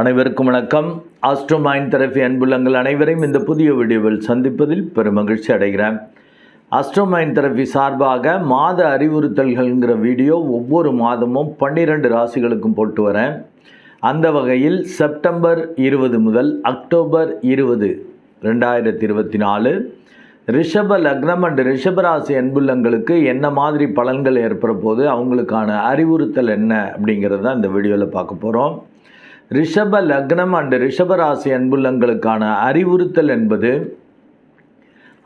அனைவருக்கும் வணக்கம். Astro mind therapy அன்புள்ளங்கள் அனைவரையும் இந்த புதிய வீடியோவில் சந்திப்பதில் பெரும் மகிழ்ச்சி அடைகிறேன். ஆஸ்ட்ரோ மைண்ட் தெரபி சார்பாக மாத அறிவுறுத்தல்கள்ங்கிற வீடியோ ஒவ்வொரு மாதமும் பன்னிரெண்டு ராசிகளுக்கும் போட்டு வரேன். அந்த வகையில் செப்டம்பர் இருபது முதல் அக்டோபர் இருபது ரெண்டாயிரத்தி இருபத்தி நாலு ரிஷப லக்னம் அண்ட் ரிஷபராசி அன்புள்ளங்களுக்கு என்ன மாதிரி பலன்கள் ஏற்பட போது அவங்களுக்கான அறிவுறுத்தல் என்ன அப்படிங்கிறத இந்த வீடியோவில் பார்க்க போகிறோம் ரிஷப லக்னம் அண்ட் ரிஷபராசி அன்புள்ளங்களுக்கான அறிவுறுத்தல் என்பது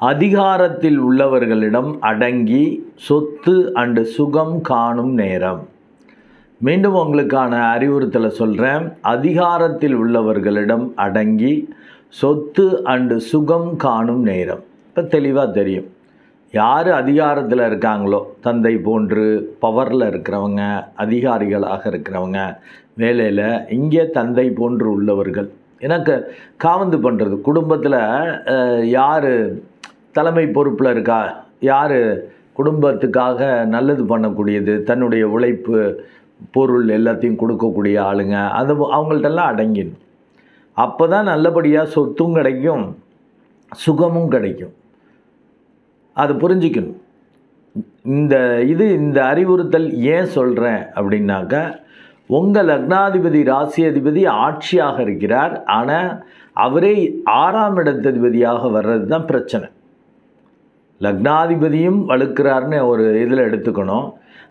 அதிகாரத்தில் உள்ளவர்களிடம் அடங்கி சொத்து அண்டு சுகம் காணும் நேரம். மீண்டும் உங்களுக்கான அறிவுறுத்தலை சொல்கிறேன் அதிகாரத்தில் உள்ளவர்களிடம் அடங்கி சொத்து அண்டு சுகம் காணும் நேரம். இப்போ தெளிவாக தெரியும். யார் அதிகாரத்தில் இருக்காங்களோ தந்தை போன்று பவரில் இருக்கிறவங்க அதிகாரிகளாக இருக்கிறவங்க வேலையில் இங்கே தந்தை போன்று உள்ளவர்கள். எனக்கு காவந்து பண்ணுறது குடும்பத்தில் யார் தலைமை பொறுப்பில் இருக்கா யார் குடும்பத்துக்காக நல்லது பண்ணக்கூடியது தன்னுடைய உழைப்பு பொருள் எல்லாத்தையும் கொடுக்கக்கூடிய ஆளுங்க அது அவங்கள்ட்டெல்லாம் அடங்கிடும். அப்போ தான் நல்லபடியாக சொத்தும் கிடைக்கும் சுகமும் கிடைக்கும். அது புரிஞ்சிக்கணும். இந்த இது இந்த அறிவுறுத்தல் ஏன் சொல்கிறேன் அப்படின்னாக்கா உங்கள் லக்னாதிபதி ராசி அதிபதி ஆட்சியாக இருக்கிறார். ஆனால் அவரே ஆறாம் இடத்ததிபதியாக வர்றது தான் பிரச்சனை. லக்னாதிபதியும் வலுக்கிறார்னு ஒரு இதில் எடுத்துக்கணும்.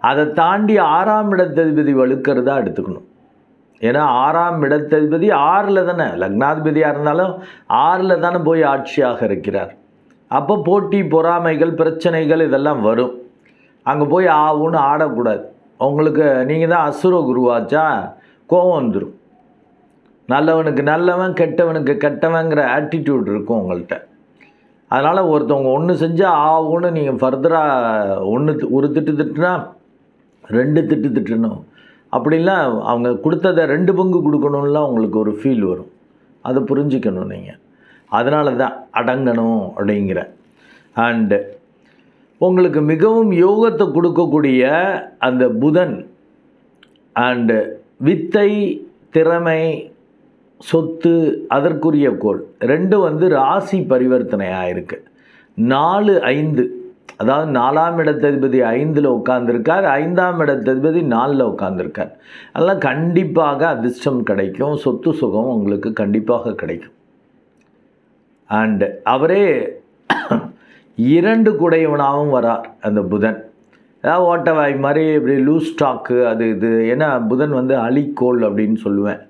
அதை தாண்டி ஆறாம் இடத்ததிபதி வலுக்கிறதா எடுத்துக்கணும். ஏன்னா ஆறாம் இடத்ததிபதி ஆறில் தானே. லக்னாதிபதியாக இருந்தாலும் ஆறில் தானே போய் ஆட்சியாக இருக்கிறார். அப்போ போட்டி பொறாமைகள் பிரச்சனைகள் இதெல்லாம் வரும். அங்கே போய் ஆவுன்னு ஆடக்கூடாது. உங்களுக்கு நீங்கள் தான் அசுர குருவாச்சா? கோபம் வந்துடும் நல்லவனுக்கு நல்லவன் கெட்டவனுக்கு கெட்டவங்கிற ஆட்டிடியூட் இருக்கும் உங்கள்கிட்ட அதனால் ஒருத்தவங்க ஒன்று செஞ்சால் ஆகும்னு நீங்கள் ஃபர்தராக ஒன்று ஒரு திட்டு திட்டுனா ரெண்டு திட்டு திட்டணும். அப்படிலாம் அவங்க கொடுத்ததை ரெண்டு பங்கு கொடுக்கணும்லாம் உங்களுக்கு ஒரு ஃபீல் வரும். அதை புரிஞ்சிக்கணும் நீங்கள் அதனால தான் அடங்கணும் அப்படிங்கிற. அண்டு உங்களுக்கு மிகவும் யோகத்தை கொடுக்கக்கூடிய அந்த புதன் அண்டு வித்தை திறமை சொத்து அதற்குரிய கோள். ரெண்டும் வந்து ராசி பரிவர்த்தனையாக இருக்குது நாலு ஐந்து. அதாவது நாலாம் இடத்ததிபதி ஐந்தில் உட்காந்துருக்கார் ஐந்தாம் இடத்ததிபதி நாலில் உட்காந்துருக்கார் அதெல்லாம் கண்டிப்பாக அதிர்ஷ்டம் கிடைக்கும். சொத்து சுகம் உங்களுக்கு கண்டிப்பாக கிடைக்கும். அண்டு அவரே இரண்டு குடையவனாகவும் வரார் அந்த புதன். ஏதாவது ஓட்டவாய் மாதிரி இப்படி லூஸ் ஸ்டாக்கு அது இது ஏன்னா புதன் வந்து அலிக்கோல் அப்படின்னு சொல்லுவேன்.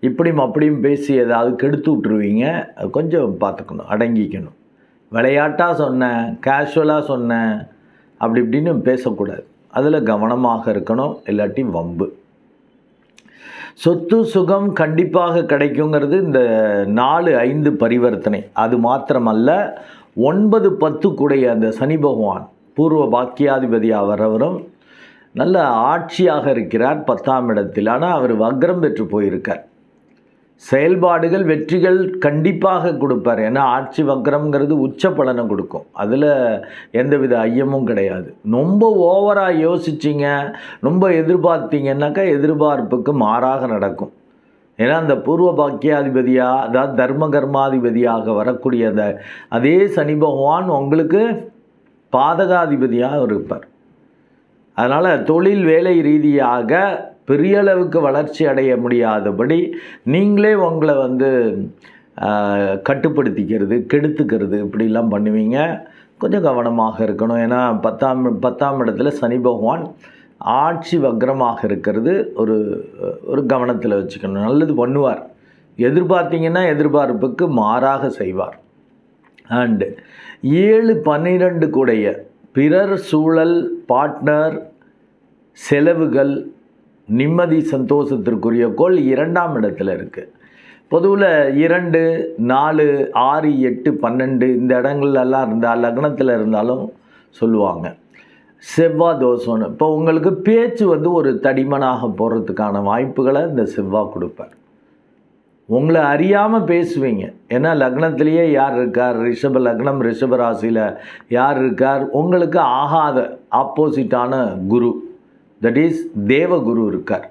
இப்படியும் அப்படியும் பேசி ஏதாவது கெடுத்து விட்ருவீங்க அது கொஞ்சம் பார்த்துக்கணும் அடங்கிக்கணும். விளையாட்டாக சொன்னேன் கேஷுவலாக சொன்னேன் அப்படி இப்படின்னு பேசக்கூடாது. அதில் கவனமாக இருக்கணும் இல்லாட்டி வம்பு. சொத்து சுகம் கண்டிப்பாக கிடைக்குங்கிறது இந்த நாலு ஐந்து பரிவர்த்தனை. அது மாத்திரமல்ல ஒன்பது பத்துக்குடைய அந்த சனி பகவான் பூர்வ பாக்கியாதிபதியாக வரவரும் நல்ல ஆட்சியாக இருக்கிறார் பத்தாம் இடத்தில். ஆனால் அவர் வக்ரம் பெற்று போயிருக்கார். செயல்பாடுகள் வெற்றிகள் கண்டிப்பாக கொடுப்பார். ஏன்னா ஆட்சி வக்ரம்ங்கிறது உச்ச பலனை கொடுக்கும். அதில் எந்தவித ஐயமும் கிடையாது. ரொம்ப ஓவராக யோசிச்சிங்க ரொம்ப எதிர்பார்த்தீங்கன்னாக்கா எதிர்பார்ப்புக்கு மாறாக நடக்கும். ஏன்னா அந்த பூர்வ பாக்கியாதிபதியாக அதாவது தர்ம கர்மாதிபதியாக வரக்கூடிய அந்த அதே சனி பகவான் உங்களுக்கு பாதகாதிபதியாக இருப்பார். அதனால் தொழில் வேலை ரீதியாக பெரிய அளவுக்கு வளர்ச்சி அடைய முடியாதபடி நீங்களே உங்களை வந்து கட்டுப்படுத்திக்கிறது கெடுத்துக்கிறது இப்படிலாம் பண்ணுவீங்க. கொஞ்சம் கவனமாக இருக்கணும். ஏன்னா பத்தாம் பத்தாம் இடத்துல சனி பகவான் ஆட்சி வக்ரமாக இருக்கிறது ஒரு ஒரு கவனத்தில் வச்சுக்கணும். நல்லது பண்ணுவார். எதிர்பார்த்தீங்கன்னா எதிர்பார்ப்புக்கு மாறாக செய்வார். அண்டு ஏழு பன்னிரெண்டு கூடைய பிறர் சூழல் பார்ட்னர் செலவுகள் நிம்மதி சந்தோஷத்திற்குரிய கோள் இரண்டாம் இடத்துல இருக்குது பொதுவில் இரண்டு நாலு ஆறு எட்டு பன்னெண்டு இந்த இடங்கள்லாம் இருந்தால் லக்னத்தில் இருந்தாலும் சொல்லுவாங்க. செவ்வாய் தோஷம்னு இப்போ உங்களுக்கு பேச்சு வந்து ஒரு தடிமனாக போகிறதுக்கான வாய்ப்புகளை இந்த செவ்வாய் கொடுப்பார். உங்களை அறியாமல் பேசுவீங்க. ஏன்னா லக்னத்திலேயே யார் இருக்கார்? ரிஷப லக்னம் ரிஷப ராசியில் யார் இருக்கார்? உங்களுக்கு ஆகாத ஆப்போசிட்டான குரு தட் இஸ் தேவகுரு இருக்கார்.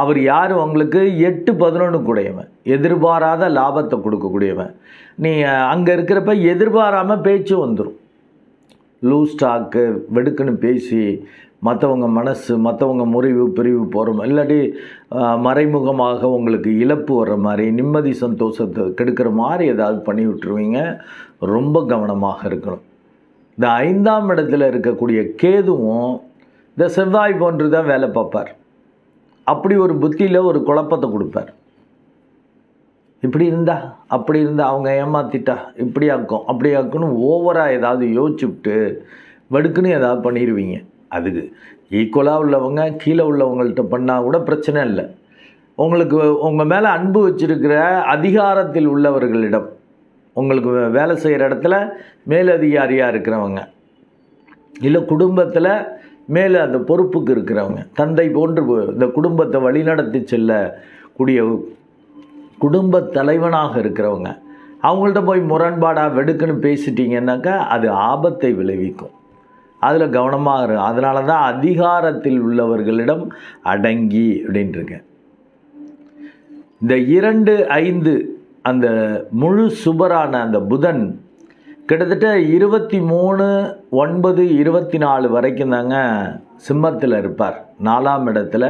அவர் யார்? உங்களுக்கு எட்டு பதினொன்று கூடையவன். எதிர்பாராத லாபத்தை கொடுக்கக்கூடியவன். நீ அங்கே இருக்கிறப்ப எதிர்பாராமல் பேச்சு வந்துடும் லூஸ் ஸ்டாக்கு வெடுக்குன்னு பேசி மற்றவங்க மனசு மற்றவங்க முறிவு பிரிவு போகிற இல்லாட்டி மறைமுகமாக உங்களுக்கு இழப்பு வர்ற மாதிரி நிம்மதி சந்தோஷத்தை கெடுக்கிற மாதிரி ஏதாவது பண்ணி விட்டுருவீங்க. ரொம்ப கவனமாக இருக்கணும். இந்த ஐந்தாம் இடத்துல இருக்கக்கூடிய கேதுவும் இந்த செவ்வாய் போன்று தான் வேலை பார்ப்பார். அப்படி ஒரு புத்தியில் ஒரு குழப்பத்தை கொடுப்பார். இப்படி இருந்தா அப்படி இருந்தா அவங்க ஏமாத்திட்டா இப்படி ஆக்கும் அப்படி ஆக்குன்னு ஓவராக ஏதாவது யோசிச்சுட்டு வடுக்குன்னு ஏதாவது பண்ணிடுவீங்க அதுக்கு ஈக்குவலாக உள்ளவங்க கீழே உள்ளவங்கள்ட்ட பண்ணால் கூட பிரச்சனை இல்லை. உங்களுக்கு உங்கள் மேலே அன்பு வச்சிருக்கிற அதிகாரத்தில் உள்ளவர்களிடம் உங்களுக்கு வே- வேலை செய்கிற இடத்துல மேலதிகாரியாக இருக்கிறவங்க இல்லை குடும்பத்தில் மேலே அந்த பொறுப்புக்கு இருக்கிறவங்க தந்தை போன்று இந்த குடும்பத்தை வழிநடத்தி செல்லக்கூடிய குடும்ப தலைவனாக இருக்கிறவங்க அவங்கள்ட்ட போய் முரண்பாடாக வெடுக்குன்னு பேசிட்டீங்கன்னாக்கா அது ஆபத்தை விளைவிக்கும். அதில் கவனமாக இருக்கும் அதனால தான் அதிகாரத்தில் உள்ளவர்களிடம் அடங்கி அப்படின்ட்டுருக்கேன். இந்த இரண்டு ஐந்து அந்த முழு சுபரான அந்த புதன் கிட்டத்தட்ட இருபத்தி மூணு ஒன்பது இருபத்தி நாலு வரைக்கும் தாங்க சிம்மத்தில் இருப்பார். நாலாம் இடத்துல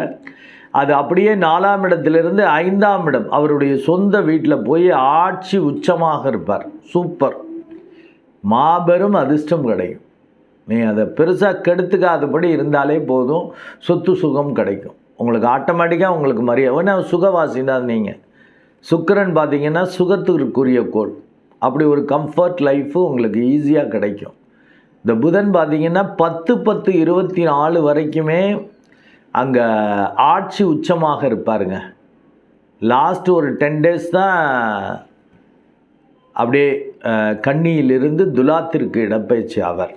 அது அப்படியே நாலாம் இடத்திலிருந்து ஐந்தாம் இடம். அவருடைய சொந்த வீட்டில் போய் ஆட்சி உச்சமாக இருப்பார். சூப்பர். மாபெரும் அதிர்ஷ்டம் கிடைக்கும். நீ அதை பெருசாக கெடுத்துக்காதபடி இருந்தாலே போதும். சொத்து சுகம் கிடைக்கும். உங்களுக்கு ஆட்டோமேட்டிக்காக உங்களுக்கு மரியாதை ஏன்னா சுகவாசி தான் நீங்கள் சுக்கிரன் பார்த்தீங்கன்னா சுகத்துக்குரிய கோள். அப்படி ஒரு கம்ஃபர்ட் லைஃபு உங்களுக்கு ஈஸியாக கிடைக்கும். இந்த புதன் பார்த்தீங்கன்னா பத்து பத்து இருபத்தி நாலு வரைக்குமே அங்கே ஆட்சி உச்சமாக இருப்பாருங்க. லாஸ்ட் ஒரு டென் டேஸ் தான் அப்படியே கன்னியிலிருந்து துலாத்திற்கு இடப்பெயர்ச்சி ஆவார்.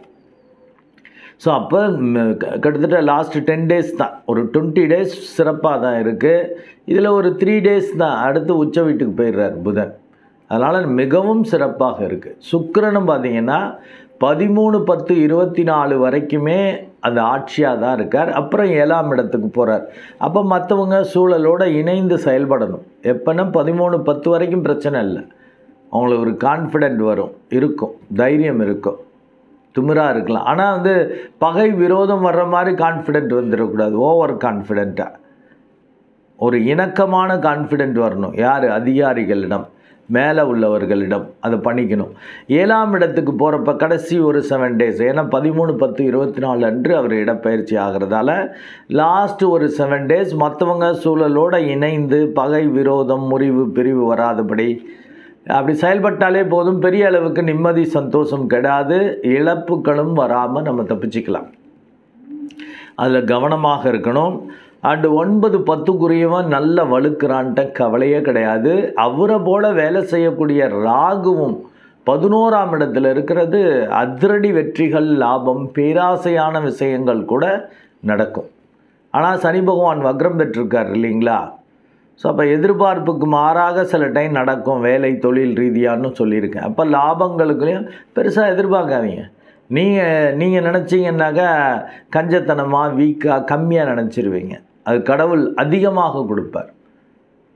ஸோ அப்போ கிட்டத்தட்ட லாஸ்ட் டென் டேஸ் தான். ஒரு டுவெண்ட்டி டேஸ் சிறப்பாக தான் இருக்குது இதில் ஒரு த்ரீ டேஸ் தான். அடுத்து உச்ச வீட்டுக்கு போயிடுறார் புதன். அதனால் மிகவும் சிறப்பாக இருக்குது சுக்கரனும் பார்த்தீங்கன்னா பதிமூணு பத்து இருபத்தி நாலு வரைக்குமே அந்த ஆட்சியாக தான் இருக்கார். அப்புறம் ஏழாம் இடத்துக்கு போகிறார் அப்போ மற்றவங்க சூழலோடு இணைந்து செயல்படணும். எப்போன்னா பதிமூணு பத்து வரைக்கும் பிரச்சனை இல்லை. அவங்களுக்கு ஒரு கான்ஃபிடென்ட் வரும் இருக்கும் தைரியம் இருக்கும். திமிராக இருக்கலாம். ஆனால் வந்து பகை விரோதம் வர்ற மாதிரி கான்ஃபிடென்ட் வந்துடக்கூடாது. ஓவர் கான்ஃபிடென்ட்டாக ஒரு இணக்கமான கான்ஃபிடென்ட் வரணும். யார்? அதிகாரிகளிடம். மேலே உள்ளவர்களிடம் அதை பண்ணிக்கணும். ஏழாம் இடத்துக்கு போகிறப்ப கடைசி ஒரு செவன் டேஸ் ஏன்னா பதிமூணு பத்து இருபத்தி நாலு அன்று அவர் இடப்பெயர்ச்சி ஆகிறதால லாஸ்ட்டு ஒரு செவன் டேஸ் மற்றவங்க சூழலோடு இணைந்து பகை விரோதம் முறிவு பிரிவு வராதபடி அப்படி செயல்பட்டாலே போதும். பெரிய அளவுக்கு நிம்மதி சந்தோஷம் கெடாது. இழப்புகளும் வராமல் நம்ம தப்பிச்சுக்கலாம். அதில் கவனமாக இருக்கணும். அண்டு ஒன்பது பத்துக்குரியவன் நல்ல வழுக்கிறான்ட்ட கவலையே கிடையாது. அவரை போல வேலை செய்யக்கூடிய ராகுவும் பதினோராம் இடத்துல இருக்கிறது. அதிரடி வெற்றிகள் லாபம் பேராசையான விஷயங்கள் கூட நடக்கும். ஆனால் சனி பகவான் வக்ரம் பெற்றிருக்கார் இல்லைங்களா? ஸோ அப்போ எதிர்பார்ப்புக்கு மாறாக சில டைம் நடக்கும் வேலை தொழில் ரீதியான்னு சொல்லியிருக்கேன். அப்போ லாபங்களுக்குலையும் பெருசாக எதிர்பார்க்காதீங்க. நீங்கள் நீங்கள் நினச்சிங்கன்னாக்கா கஞ்சத்தனமாக வீக்காக கம்மியாக நினச்சிருவீங்க. அது கடவுள் அதிகமாக கொடுப்பார்.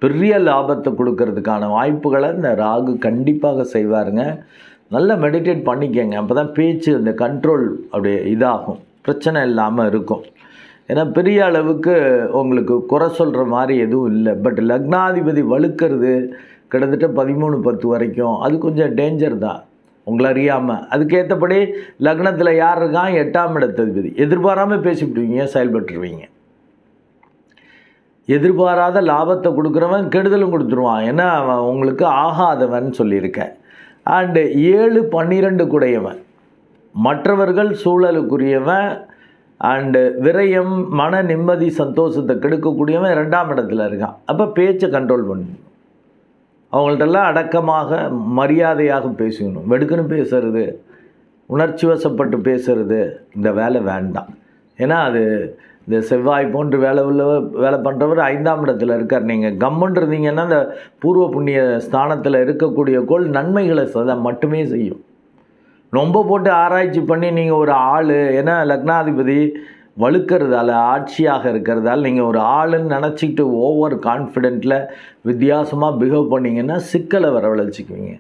பெரிய லாபத்தை கொடுக்கறதுக்கான வாய்ப்புகளை இந்த ராகு கண்டிப்பாக செய்வாருங்க. நல்லா மெடிடேட் பண்ணிக்கங்க. அப்போ தான் பேச்சு அந்த கண்ட்ரோல் அப்படியே இதாகும். பிரச்சனை இல்லாமல் இருக்கும். ஏன்னா பெரிய அளவுக்கு உங்களுக்கு குறை சொல்கிற மாதிரி எதுவும் இல்லை. பட் லக்னாதிபதி வலுக்கிறது கிட்டத்தட்ட பதிமூணு பத்து வரைக்கும். அது கொஞ்சம் டேஞ்சர் தான். உங்களை அறியாமல் அதுக்கேற்றபடி லக்னத்தில் யார் இருக்கான்? எட்டாம் இடத்ததிபதி. எதிர்பாராமல் பேசிவிடுவீங்க செயல்பட்டுருவீங்க. எதிர்பாராத லாபத்தை கொடுக்குறவன் கெடுதலும் கொடுத்துருவான். ஏன்னா அவன் உங்களுக்கு ஆகாதவன் சொல்லியிருக்கேன் அண்டு ஏழு பன்னிரெண்டு குடையவன். மற்றவர்கள் சூழலுக்குரியவன். அண்டு விரயம் மன நிம்மதி சந்தோஷத்தை கெடுக்கக்கூடியவன் ரெண்டாம் இடத்துல இருக்கான். அப்போ பேச்சை கண்ட்ரோல் பண்ணணும். அவங்கள்ட்டெல்லாம் அடக்கமாக மரியாதையாக பேசணும் வெடுக்குன்னு பேசுறது உணர்ச்சி வசப்பட்டு பேசுறது இந்த வேலை வேண்டாம். ஏன்னா அது இந்த செவ்வாய் போன்று வேலை உள்ளவர் வேலை பண்ணுறவர் ஐந்தாம் இடத்துல இருக்கார். நீங்கள் கம்முன்னு இருந்தீங்கன்னா பூர்வ புண்ணிய ஸ்தானத்தில் இருக்கக்கூடிய கோள் நன்மைகளை சதா மட்டுமே செய்யும். ரொம்ப போட்டு ஆராய்ச்சி பண்ணி நீங்கள் ஒரு ஆள் ஏன்னா லக்னாதிபதி வழுக்கிறதால ஆட்சியாக இருக்கிறதால நீங்கள் ஒரு ஆளுன்னு நினச்சிக்கிட்டு ஓவர் கான்ஃபிடென்ட்டில் வித்தியாசமாக பிஹேவ் பண்ணிங்கன்னா சிக்கலை வரவழைச்சிக்குவீங்க.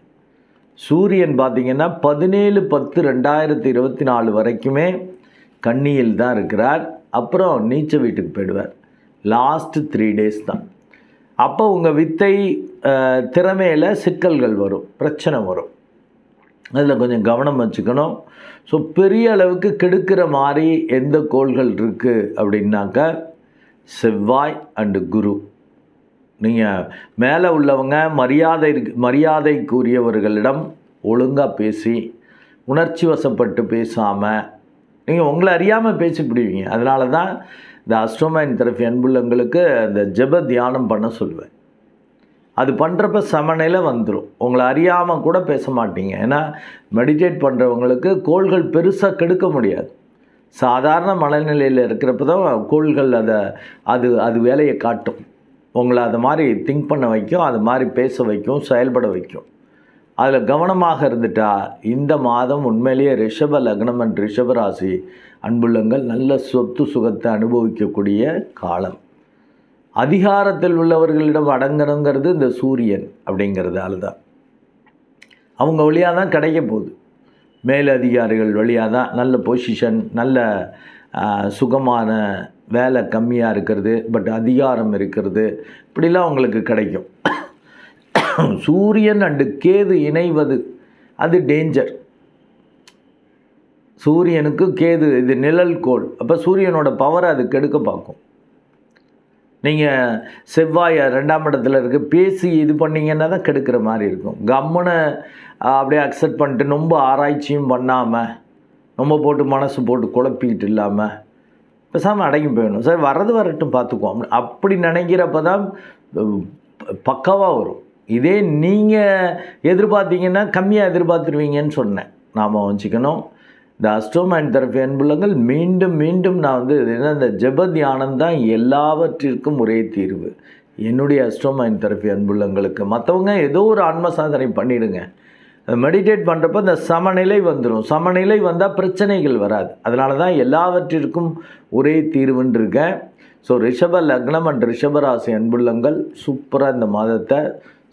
சூரியன் பார்த்தீங்கன்னா பதினேழு பத்து ரெண்டாயிரத்தி இருபத்தி நாலு வரைக்குமே கண்ணியில் தான் இருக்கிறார். அப்புறம் நீச்சல் வீட்டுக்கு போயிடுவார். லாஸ்ட்டு த்ரீ டேஸ் தான். அப்போ உங்கள் வித்தை திறமையில் சிக்கல்கள் வரும் பிரச்சனை வரும். அதில் கொஞ்சம் கவனம் வச்சுக்கணும். ஸோ பெரிய அளவுக்கு கெடுக்கிற மாதிரி எந்த கோள்கள் இருக்குது அப்படின்னாக்கா செவ்வாய் அண்டு குரு. நீங்கள் மேலே உள்ளவங்க மரியாதை மரியாதைக்குரியவர்களிடம் ஒழுங்காக பேசி உணர்ச்சி வசப்பட்டு பேசாமல் நீங்கள் உங்களை அறியாமல் பேசிப்பிடுவீங்க. அதனால தான் இந்த அஸ்ட்ரோமைன் தெரபி அன்புள்ளங்களுக்கு அந்த ஜெப தியானம் பண்ண சொல்லுவேன். அது பண்ணுறப்ப சமநிலை வந்துடும் உங்களை அறியாமல் கூட பேச மாட்டீங்க. ஏன்னா மெடிடேட் பண்ணுறவங்களுக்கு கோள்கள் பெருசாக கெடுக்க முடியாது. சாதாரண மனநிலையில் இருக்கிறப்ப தான் கோள்கள் அதை அது அது வேலையை காட்டும். உங்களை அது மாதிரி திங்க் பண்ண வைக்கும் அது மாதிரி பேச வைக்கும் செயல்பட வைக்கும். அதில் கவனமாக இருந்துட்டா இந்த மாதம் உண்மையிலேயே ரிஷப லக்னம் அண்ட் ரிஷபராசி அன்புள்ளங்கள் நல்ல சொத்து சுகத்தை அனுபவிக்கக்கூடிய காலம். அதிகாரத்தில் உள்ளவர்களிடம் அடங்கணுங்கிறது இந்த சூரியன் அப்படிங்கிறதால தான் அவங்க வழியாக தான் கிடைக்க போகுது. மேலதிகாரிகள் வழியாக தான் நல்ல பொசிஷன் நல்ல சுகமான வேலை கம்மியாக இருக்கிறது பட் அதிகாரம் இருக்கிறது இப்படிலாம் உங்களுக்கு கிடைக்கும். சூரியன் அண்டு கேது இணைவது அது டேஞ்சர் சூரியனுக்கு கேது இது நிழல் கோள். அப்போ சூரியனோட பவரை அது கெடுக்க பார்க்கும். நீங்கள் செவ்வாய் ரெண்டாம் இடத்துல இருக்கு பேசி இது பண்ணிங்கன்னா தான் கெடுக்கிற மாதிரி இருக்கும். கம்முனை அப்படியே அக்செப்ட் பண்ணிட்டு ரொம்ப ஆராய்ச்சியும் பண்ணாமல் ரொம்ப போட்டு மனசு போட்டு குழப்பிக்கிட்டு இல்லாமல் பேசாமல் அடங்கி போயிடணும். சார் வரது வரட்டும் பார்த்துக்குவோம். அப்படி நினைக்கிறப்ப தான் பக்காவாக வரும். இதே நீங்கள் எதிர்பார்த்தீங்கன்னா கம்மியாக எதிர்பார்த்துருவீங்கன்னு சொன்னேன். நாம் வச்சுக்கணும் இந்த அஸ்ட்ரோமைன் தெரப்பி அன்புள்ளங்கள் மீண்டும் மீண்டும் நான் வந்து இது என்ன இந்த ஜெப தியானம் தான் எல்லாவற்றிற்கும் ஒரே தீர்வு. என்னுடைய அஸ்ட்ரோமைன் தெரப்பி அன்புள்ளங்களுக்கு மற்றவங்க ஏதோ ஒரு ஆன்ம சாதனை பண்ணிடுங்க. மெடிடேட் பண்ணுறப்ப இந்த சமநிலை வந்துடும் சமநிலை வந்தால் பிரச்சனைகள் வராது. அதனால தான் எல்லாவற்றிற்கும் ஒரே தீர்வுன்றிருக்கேன் ஸோ ரிஷப லக்னம் அண்ட் ரிஷபராசி அன்புள்ளங்கள் சூப்பராக இந்த மாதத்தை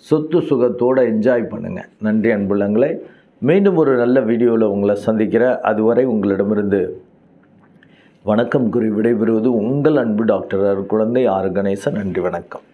சொத்து சுகத்தோடு என்ஜாய் பண்ணுங்கள் நன்றி அன்புள்ளங்களே. மீண்டும் ஒரு நல்ல வீடியோவில் உங்களை சந்திக்கிறேன். அதுவரை உங்களிடமிருந்து வணக்கம் கூறி விடைபெறுவது உங்கள் அன்பு டாக்டர் குழந்தை ஆர் கணேசன். நன்றி வணக்கம்.